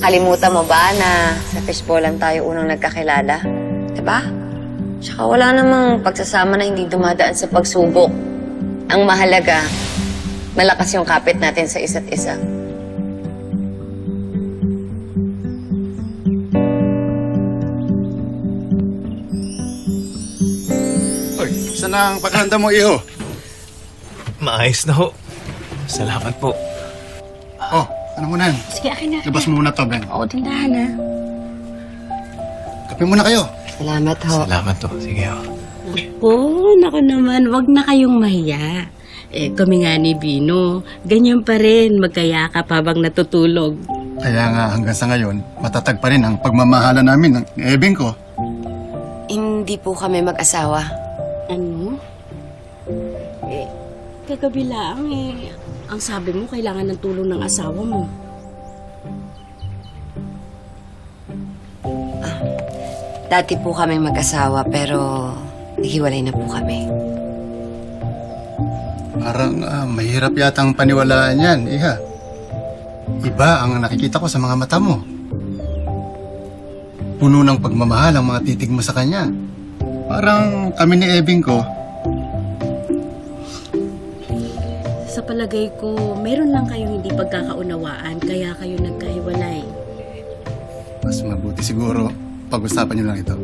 Kalimutan mo ba na sa fishbowl lang tayo unang nagkakilala? Diba? Tsaka wala namang pagsasama na hindi dumadaan sa pagsubok. Ang mahalaga, malakas yung kapit natin sa isa't isa. Oy, saan ang paghanda mo, iho? Maayos na ho. Salamat po. Oh, ano mo na yan? Sige, akin na. Labas mo muna to, Ben. Oo, tindahan ha. Kape muna kayo. Salamat ho. Salamat to. Sige ho. Oo, naku naman, wag na kayong mahiya. Eh, kami nga ni Bino, ganyan pa rin, magkayakap habang natutulog. Kaya nga hanggang sa ngayon, matatag pa rin ang pagmamahala namin ng ebing ko. Hindi po kami mag-asawa. Ano? Eh, kagabi lang eh. Ang sabi mo, kailangan ng tulong ng asawa mo. Dati po kami mag-asawa pero hiwalay na po kami. Parang ah, mahirap yatang paniwalaan yan, iha. Iba ang nakikita ko sa mga mata mo. Puno ng pagmamahal ang mga titig mo sa kanya. Parang kami ni Ebing ko, Sa palagay ko, meron lang kayong hindi pagkakaunawaan, kaya kayo nagkahiwalay. mas mabuti siguro pag-usapan niyo lang ito.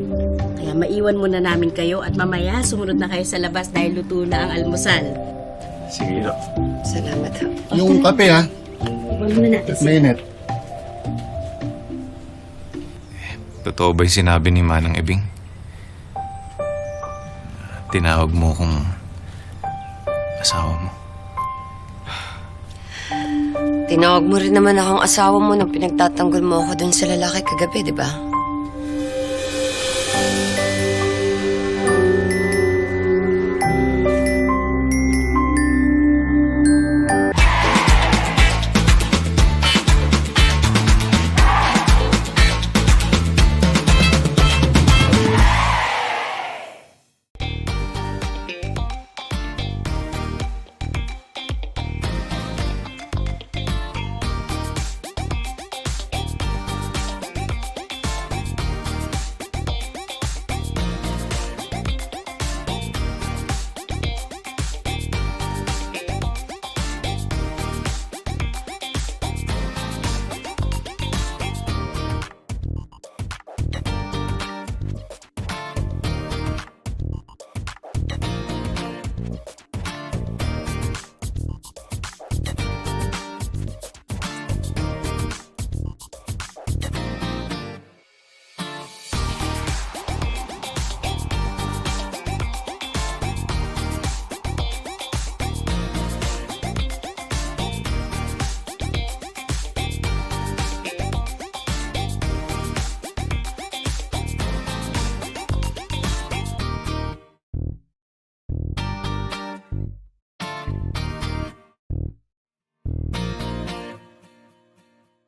Kaya maiwan muna namin kayo at mamaya sumunod na kayo sa labas dahil luto na ang almusal. Sige ho. Salamat ho. Yung kape ha, Iwan muna natin siya. mainit. Totoo ba yung sinabi ni Manang Ebing? Tinawag mo kung asawa mo. Tinawag mo rin naman akong asawa mo nang pinagtatanggol mo ako dun sa lalaki kagabi, di ba?